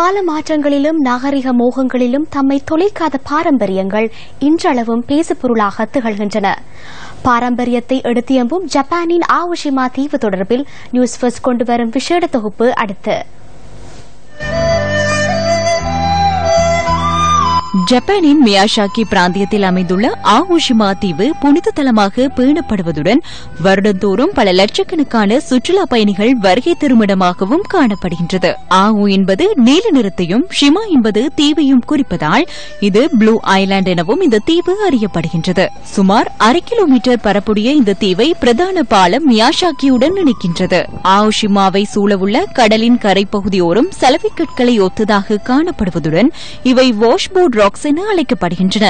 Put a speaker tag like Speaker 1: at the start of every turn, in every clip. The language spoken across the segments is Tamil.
Speaker 1: கால மாற்றங்களிலும் நாகரிக மோகங்களிலும் தம்மை தொலைக்காத பாரம்பரியங்கள் இன்றளவும் பேசுபொருளாக திகழ்கின்றன. பாரம்பரியத்தை எடுத்தியம்பும் ஜப்பானின் ஆவுஷிமா தீவு தொடர்பில் நியூஸ் ஃபர்ஸ்ட் கொண்டு வரும் விசேட தொகுப்பு அடுத்து.
Speaker 2: ஜப்பானின் மியாஷாக்கி பிராந்தியத்தில் அமைந்துள்ள ஆவுஷிமா தீவு புனித தலமாக பேணப்படுவதுடன் வருடந்தோறும் பல லட்சக்கணக்கான சுற்றுலா பயணிகள் வருகை திருமிடமாகவும் காணப்படுகின்றது. ஆவு என்பது நீல நிறத்தையும் ஷிமா என்பது தீவையும் குறிப்பதால் இது ப்ளூ ஐலாண்ட் எனவும் இந்த தீவு அறியப்படுகின்றது. சுமார் அரை கிலோமீட்டர் பரப்புடைய இந்த தீவை பிரதான பாலம் மியாஷாக்கியுடன் இணைக்கின்றது. ஆவுஷிமாவை சூழவுள்ள கடலின் கரைப்பகுதியோரும் சலவை கற்களை ஒத்ததாக காணப்படுவதுடன் இவை வாஷ்போர்ட் ராக்ஸ் என அழைக்கப்படுகின்றன.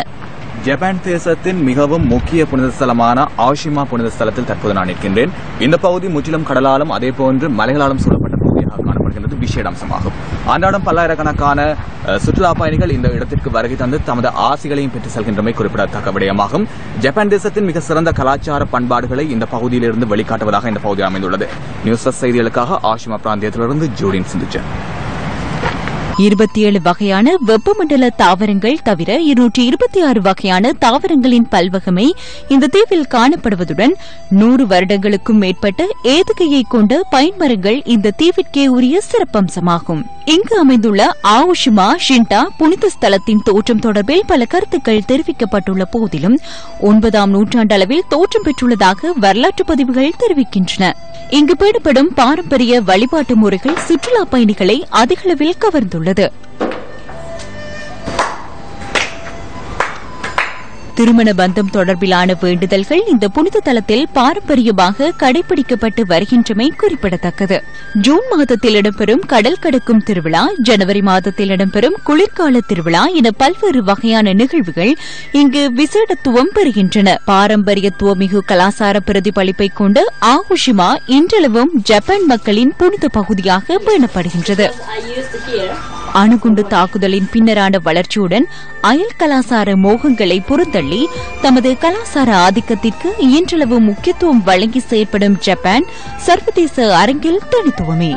Speaker 3: ஜப்பான் தேசத்தின் மிகவும் முக்கிய புனித ஸ்தலமான ஆஷிமா புனித ஸ்தலத்தில் தற்போது நான் நிற்கின்றேன். இந்த பகுதி முற்றிலும் கடலாலும் அதே போன்று மலைகளாலும் சூழப்பட்ட பகுதியாக காணப்படுகிறது விசேட அம்சமாகும். அன்றாடம் பல்லாயிரக்கணக்கான சுற்றுலா பயணிகள் இந்த இடத்திற்கு வருகை தந்து தமது ஆசைகளையும் பெற்று செல்கின்றமை குறிப்பிடத்தக்க விடயமாகும். ஜப்பான் தேசத்தின் மிக சிறந்த கலாச்சார பண்பாடுகளை இந்த பகுதியிலிருந்து வெளிக்காட்டுவதாக இந்த பகுதி அமைந்துள்ளது. நியூஸ் செய்திகளுக்காக ஆஷிமா பிராந்தியத்திலிருந்து ஜூடின் சிந்திச்சன்
Speaker 2: இருபத்தி ஏழு வகையான வெப்பமண்டல தாவரங்கள் தவிர இருநூற்றி இருபத்தி ஆறு வகையான தாவரங்களின் பல்வகமை இந்த தீவில் காணப்படுவதுடன் நூறு வருடங்களுக்கும் மேற்பட்ட ஏதுகையை கொண்ட பயன்மரங்கள் இந்த தீவிற்கே உரிய சிறப்பம்சமாகும். இங்கு அமைந்துள்ள ஆவுஷிமா ஷிண்டா புனித ஸ்தலத்தின் தோற்றம் தொடர்பில் பல கருத்துக்கள் தெரிவிக்கப்பட்டுள்ள போதிலும் ஒன்பதாம் நூற்றாண்டளவில் தோற்றம் பெற்றுள்ளதாக வரலாற்று பதிவுகள் தெரிவிக்கின்றன. இங்கு பேணப்படும் பாரம்பரிய வழிபாட்டு முறைகள் சுற்றுலா பயணிகளை அதிகளவில் கவர்ந்துள்ளது. திருமண பந்தம் தொடர்பிலான வேண்டுதல்கள் இந்த புனித தலத்தில் பாரம்பரியமாக கடைபிடிக்கப்பட்டு வருகின்றமை குறிப்பிடத்தக்கது. ஜூன் மாதத்தில் இடம்பெறும் கடல் கடக்கும் திருவிழா ஜனவரி மாதத்தில் இடம்பெறும் குளிர்கால திருவிழா என பல்வேறு வகையான நிகழ்வுகள் இங்கு விசேடத்துவம் பெறுகின்றன. பாரம்பரியத்துவமிகு கலாசார பிரதிபலிப்பை கொண்டு ஆகுஷிமா இன்றளவும் ஜப்பான் மக்களின் புனித பகுதியாக பேணப்படுகின்றது. அணுகுண்டு தாக்குதலின் பின்னரான வளர்ச்சியுடன் அயல் கலாசார மோகங்களை புறந்தள்ளி தமது கலாசார ஆதிக்கத்திற்கு இயன்றளவு முக்கியத்துவம் வழங்கி செயற்படும் ஜப்பான் சர்வதேச அரங்கில் தனித்துவமே